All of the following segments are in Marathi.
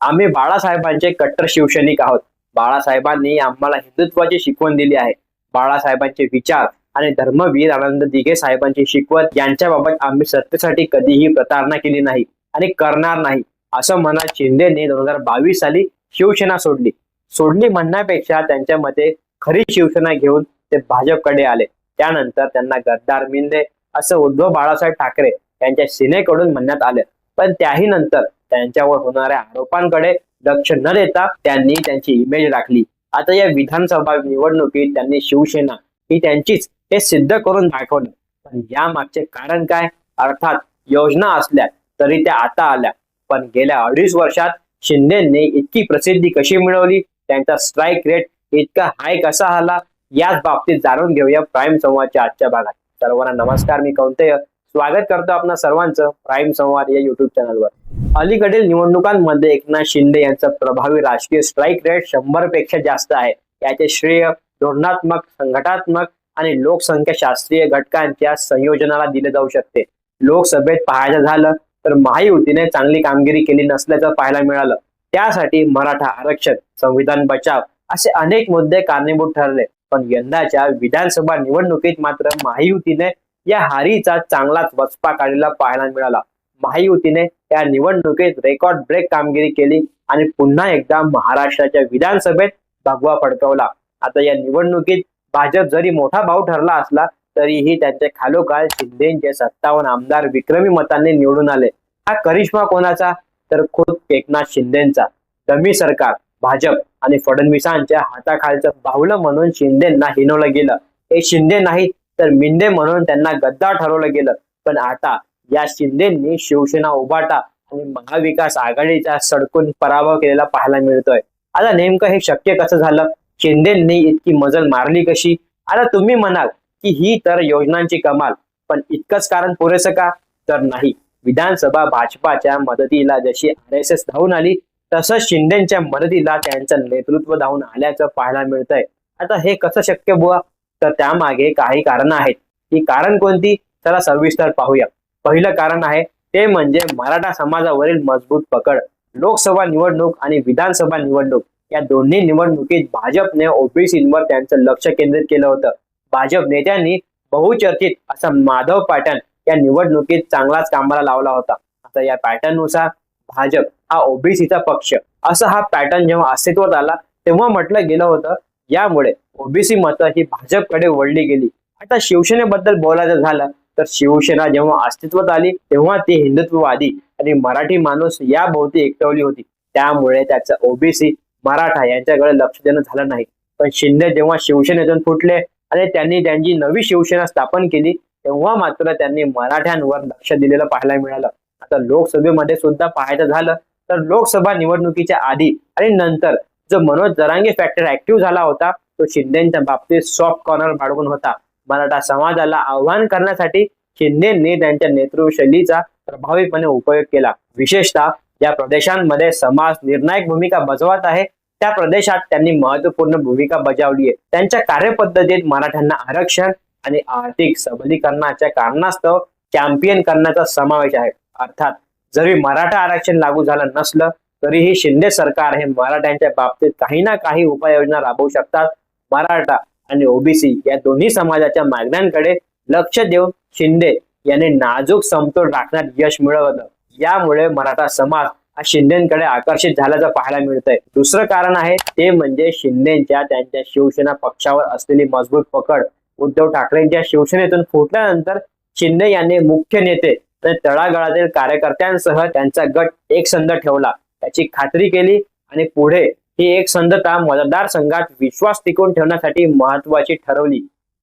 आम्ही बाळासाहेबांचे कट्टर शिवसैनिक आहोत. बाळासाहेबांनी आम्हाला हिंदुत्वाची शिकवण दिली आहे. बाळासाहेबांचे विचार आणि धर्मवीर आनंद दिघे साहेबांची शिकवत यांच्याबाबत आम्ही सत्तेसाठी कधीही प्रतारणा केली नाही आणि करणार नाही असं म्हणत शिंदेने दोन हजार बावीस साली शिवसेना सोडली. सोडली म्हणण्यापेक्षा त्यांच्या मते खरी शिवसेना घेऊन ते भाजपकडे आले. त्यानंतर त्यांना गद्दार मिंदे असं उद्धव बाळासाहेब ठाकरे यांच्या सेनेकडून म्हणण्यात आलं. पण त्याही नंतर त्यांच्यावर होणाऱ्या आरोपांकडे लक्ष न देता त्यांनी त्यांची इमेज राखली. आता या विधानसभा निवडणुकीत त्यांनी शिवसेना ही त्यांचीच हे सिद्ध करून दाखवलं. पण या मागचे कारण काय? अर्थात योजना असल्या तरी त्या आता आल्या. पण गेल्या अडीच वर्षात शिंदेनी इतकी प्रसिद्धी कशी मिळवली? त्यांचा स्ट्राईक रेट इतका हाय कसा आला? याच बाबतीत जाणून घेऊया प्राईम संवादच्या आजच्या भागात. सर्वांना नमस्कार मी कौंतय. स्वागत करतो आपणा सर्वांचं प्राईम संवाद या युट्यूब चॅनलवर. अलीकडील निवडणुकांमध्ये एकनाथ शिंदे यांचा प्रभावी राजकीय स्ट्राईक रेट शंभरपेक्षा जास्त आहे. याचे श्रेय धोरणात्मक संघटात्मक आणि लोकसंख्या शास्त्रीय घटकांच्या संयोजनाला दिले जाऊ शकते. लोकसभेत पाहायचं झालं तर महायुतीने चांगली कामगिरी केली नसल्याचं पाहायला मिळालं. त्यासाठी मराठा आरक्षण संविधान बचाव असे अनेक मुद्दे कारणीभूत ठरले. पण यंदाच्या विधानसभा निवडणुकीत मात्र महायुतीने या हारीचा चांगलाच वचपा काढलेला पाहायला मिळाला. महायुतीने या निवडणुकीत रेकॉर्ड ब्रेक कामगिरी केली आणि पुन्हा एकदा महाराष्ट्राच्या विधानसभेत भगवा फडकवला. आता या निवडणुकीत भाजप जरी मोठा भाऊ ठरला असला तरीही त्यांचे खालोखाल शिंदेचे सत्तावन्न आमदार विक्रमी मतांनी निवडून आले. हा करिश्मा कोणाचा? तर खुद एकनाथ शिंदेचा. दमी सरकार भाजप आणि फडणवीसांच्या हाताखालचं बाहुलं म्हणून शिंदेना हिनवलं गेलं. हे शिंदे नाहीत तर मिंडे म्हणून त्यांना गद्दार ठरवलं गेलं. पण आता या शिंदेंनी शिवसेना उभाटा आणि महाविकास आघाडीचा सडकून पराभव केलेला पाहायला मिळतोय. आता नेमकं हे शक्य कसं झालं? शिंदेंनी इतकी मजल मारली कशी? आता तुम्ही म्हणाल की ही तर योजनांची कमाल पण इतकंच कारण पुरेसं का? तर नाही. विधानसभा भाजपाच्या मदतीला जशी आर एस एस धावून आली तसंच शिंदेच्या मदतीला त्यांचं नेतृत्व धावून आल्याचं पाहायला मिळतंय. आता हे कसं शक्य बुवा? तर त्यामागे काही कारण आहेत. ही कारण कोणती? चला सविस्तर पाहूया. पहिलं कारण आहे ते म्हणजे मराठा समाजावरील मजबूत पकड. लोकसभा निवडणूक आणि विधानसभा निवडणूक या दोन्ही निवडणुकीत भाजपने ओबीसींवर त्यांचं लक्ष केंद्रित केलं होतं. भाजप नेत्यांनी बहुचर्चित असा माधव पॅटर्न या निवडणुकीत चांगलाच कामाला लावला होता. आता या पॅटर्ननुसार भाजप हा ओबीसीचा पक्ष. असा हा पॅटर्न जेव्हा अस्तित्वात आला तेव्हा म्हटलं गेलं होतं यामुळे ओबीसी मतं ही भाजपकडे वळली गेली. आता शिवसेनेबद्दल बोलायचं झालं तर शिवसेना जेव्हा अस्तित्वात आली तेव्हा ती हिंदुत्ववादी आणि मराठी माणूस या भोवती एकटवली होती. त्यामुळे त्याचं ओबीसी मराठा यांच्याकडे लक्ष देणं झालं नाही. पण शिंदे जेव्हा शिवसेनेतून फुटले आणि त्यांनी त्यांची नवी शिवसेना स्थापन केली तेव्हा मात्र त्यांनी मराठ्यांवर लक्ष दिलेलं पाहायला मिळालं. आता लोकसभेमध्ये सुद्धा पाहायचं झालं तर लोकसभा निवडणुकीच्या आधी आणि नंतर जो मनोज जरांगे फॅक्टर ऍक्टिव्ह झाला होता तो शिंदेच्या बाबतीत सॉफ्ट कॉर्नर बाळगून होता. मराठा समाजाला आव्हान करण्यासाठी शिंदेंनी त्यांच्या नेतृत्व शैलीचा प्रभावीपणे उपयोग केला. विशेषतः ज्या प्रदेशांमध्ये समाज निर्णायक भूमिका बजावत आहे. त्या प्रदेशात त्यांनी महत्त्वपूर्ण भूमिका बजावली आहे. त्यांच्या कार्यपद्धतीत मराठ्यांना आरक्षण आणि आर्थिक सबलीकरणाच्या कारणास्तव चॅम्पियन करण्याचा समावेश आहे. अर्थात जरी मराठा आरक्षण लागू झालं नसलं तरीही शिंदे सरकार हे मराठ्यांच्या बाबतीत काही ना काही उपाययोजना राबवू शकतात. मराठा आणि ओबीसी या दोन्ही समाजाच्या मागण्यांकडे लक्ष देऊन शिंदे यांनी नाजूक समतोल राखण्यात यश मिळवलं. यामुळे मराठा समाज हा शिंदेकडे आकर्षित झाल्याचं पाहायला मिळतंय. दुसरं कारण आहे ते म्हणजे शिंदेच्या त्यांच्या शिवसेना पक्षावर असलेली मजबूत पकड. उद्धव ठाकरेंच्या शिवसेनेतून फुटल्यानंतर शिंदे यांनी मुख्य नेते आणि तळागाळातील कार्यकर्त्यांसह त्यांचा गट एकसंध ठेवला. त्याची खात्री केली आणि पुढे ही एक संधता मतदारसंघात विश्वास टिकून ठेवण्यासाठी महत्वाची ठरवली.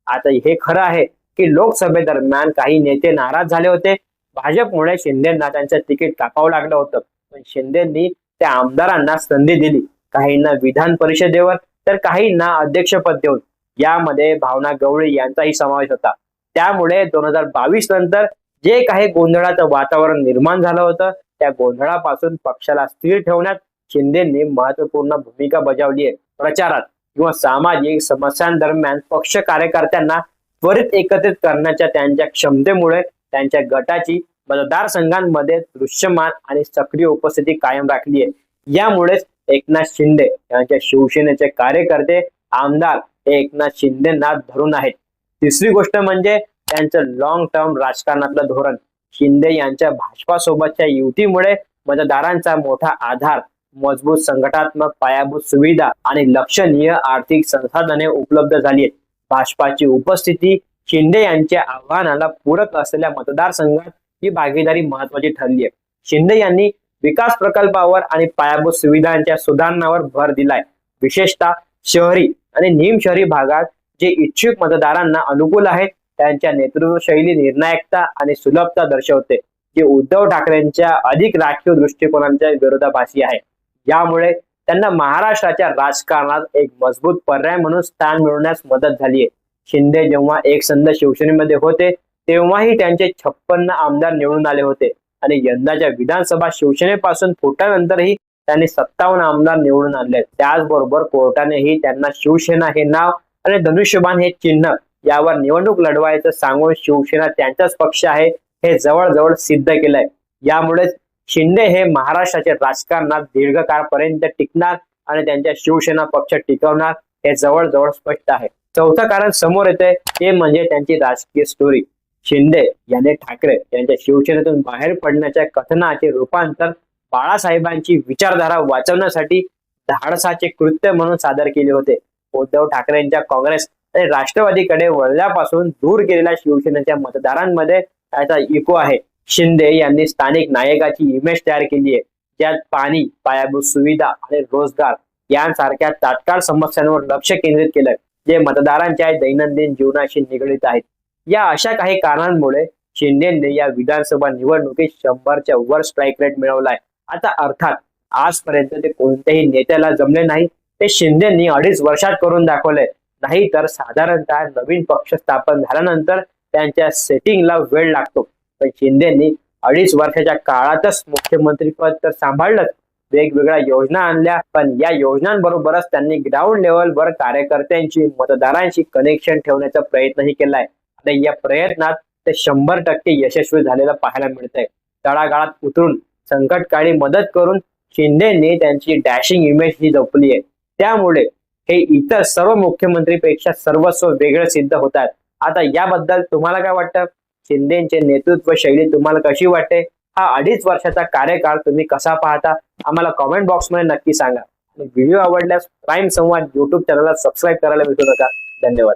आता हे खरं आहे की लोकसभेदरम्यान काही नेते नाराज झाले होते. भाजपमुळे शिंदेना त्यांचं तिकीट कापावं लागलं होतं. पण शिंदेनी त्या आमदारांना संधी दिली. काहींना विधान परिषदेवर तर काहींना अध्यक्षपद देऊन. यामध्ये भावना गवळी यांचाही समावेश होता. त्यामुळे दोन हजार बावीस नंतर जे काही गोंधळाचं वातावरण निर्माण झालं होतं त्या गोंधळापासून पक्षाला स्थिर ठेवण्यात शिंदेनी महत्त्वपूर्ण भूमिका बजावली आहे. प्रचारात किंवा सामाजिक समस्यांदरम्यान पक्ष कार्यकर्त्यांना त्वरित एकत्रित करण्याच्या त्यांच्या क्षमतेमुळे त्यांच्या गटाची मतदारसंघांमध्ये दृश्यमान आणि सक्रिय उपस्थिती कायम राखली आहे. यामुळेच एकनाथ शिंदे यांच्या शिवसेनेचे कार्यकर्ते आमदार हे एकनाथ शिंदेना धरून आहेत. तिसरी गोष्ट म्हणजे त्यांचं लॉंग टर्म राजकारणातलं धोरण. शिंदे यांच्या भाजपासोबतच्या युतीमुळे मतदारांचा मोठा आधार मजबूत संघटात्मक पायाभूत सुविधा आणि लक्षणीय आर्थिक संसाधने उपलब्ध झाली आहेत. भाजपाची उपस्थिती शिंदे यांच्या आव्हानाला पूरक असलेल्या मतदारसंघात ही भागीदारी महत्वाची ठरली आहे. शिंदे यांनी विकास प्रकल्पावर आणि पायाभूत सुविधांच्या सुधारणावर भर दिलाय. विशेषतः शहरी आणि निम शहरी भागात जे इच्छुक मतदारांना अनुकूल आहेत त्यांच्या नेतृत्व शैली निर्णायकता आणि सुलभता दर्शवते जे उद्धव ठाकरेंच्या अधिक राखीव दृष्टिकोनांच्या विरोधाभासी आहे. यामुळे त्यांना महाराष्ट्राच्या राजकारणात एक मजबूत पर्याय म्हणून स्थान मिळवण्यास मदत झाली आहे. शिंदे जेव्हा एकसंध शिवसेनेमध्ये होते तेव्हाही त्यांचे छप्पन्न आमदार निवडून आले होते आणि यंदाच्या विधानसभा शिवसेनेपासून फुटानंतरही त्यांनी सत्तावन्न आमदार निवडून आणले. त्याचबरोबर कोर्टानेही त्यांना शिवसेना हे नाव आणि धनुष्यबाण हे चिन्ह यावर निवडणूक लढवायचं सांगून शिवसेना त्यांचाच पक्ष आहे हे जवळजवळ सिद्ध केलंय. यामुळेच शिंदे हे महाराष्ट्राच्या राजकारणात दीर्घकाळपर्यंत टिकणार आणि त्यांच्या शिवसेना पक्ष टिकवणार हे जवळजवळ स्पष्ट आहे. चौथं कारण समोर येते ते म्हणजे त्यांची राजकीय स्टोरी शिंदे यांनी ठाकरे यांच्या शिवसेनेतून बाहेर पडण्याच्या कथनाचे रूपांतर बाळासाहेबांची विचारधारा वाचवण्यासाठी धाडसाचे कृत्य म्हणून सादर केले होते. उद्धव ठाकरेंच्या काँग्रेस राष्ट्रवादीकडे वळल्यापासून दूर केलेल्या शिवसेनेच्या मतदारांमध्ये याचा इको आहे. शिंदे यांनी स्थानिक नायकाची इमेज तयार केली आहे. ज्यात पाणी पायाभूत सुविधा आणि रोजगार यांसारख्या तात्काळ समस्यांवर लक्ष केंद्रित केलंय. जे मतदारांच्या दैनंदिन जीवनाशी निगडीत आहेत. या अशा काही कारणांमुळे शिंदेने या विधानसभा निवडणुकीत शंभरच्या वर स्ट्राईक रेट मिळवलाय. आता अर्थात आजपर्यंत ते कोणत्याही नेत्याला जमले नाही. ते शिंदेनी अडीच वर्षात करून दाखवले नाही तर साधारणतः नवीन पक्ष स्थापन झाल्यानंतर त्यांच्या सेटिंगला वेळ लागतो. पण शिंदेनी अडीच वर्षाच्या काळातच मुख्यमंत्रीपद तर सांभाळलंच. वेगवेगळ्या योजना आणल्या पण या योजनांबरोबरच त्यांनी ग्राउंड लेवलवर कार्यकर्त्यांची मतदारांशी कनेक्शन ठेवण्याचा प्रयत्नही केलाय. आणि या प्रयत्नात ते शंभर टक्के यशस्वी झालेलं पाहायला मिळतंय. तळागाळात उतरून संकटकाळी मदत करून शिंदेने त्यांची डॅशिंग इमेज ही जपली आहे. त्यामुळे हे इतर सर्व मुख्यमंत्रीपेक्षा सर्वस्व वेगळं सिद्ध होतात. आता याबद्दल तुम्हाला काय वाटतं? शिंदेचे नेतृत्व शैली तुम्हाला कशी वाटते? हा अडीच वर्षाचा कार्यकाळ तुम्ही कसा पाहता? आम्हाला कॉमेंट बॉक्समध्ये नक्की सांगा. व्हिडिओ आवडल्यास प्राईम संवाद युट्यूब चॅनलला सबस्क्राईब करायला विसरू नका. धन्यवाद.